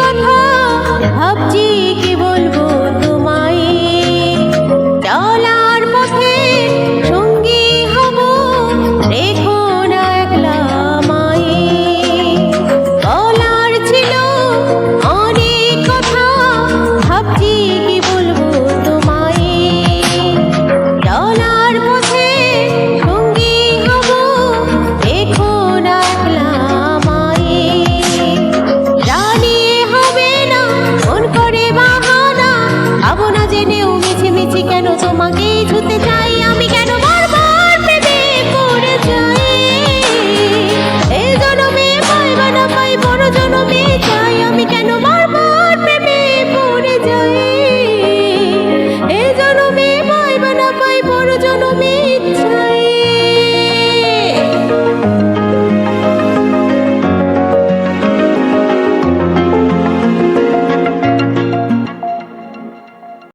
কথা। ভাবছি কেন তোমাকেই ছুতে চাই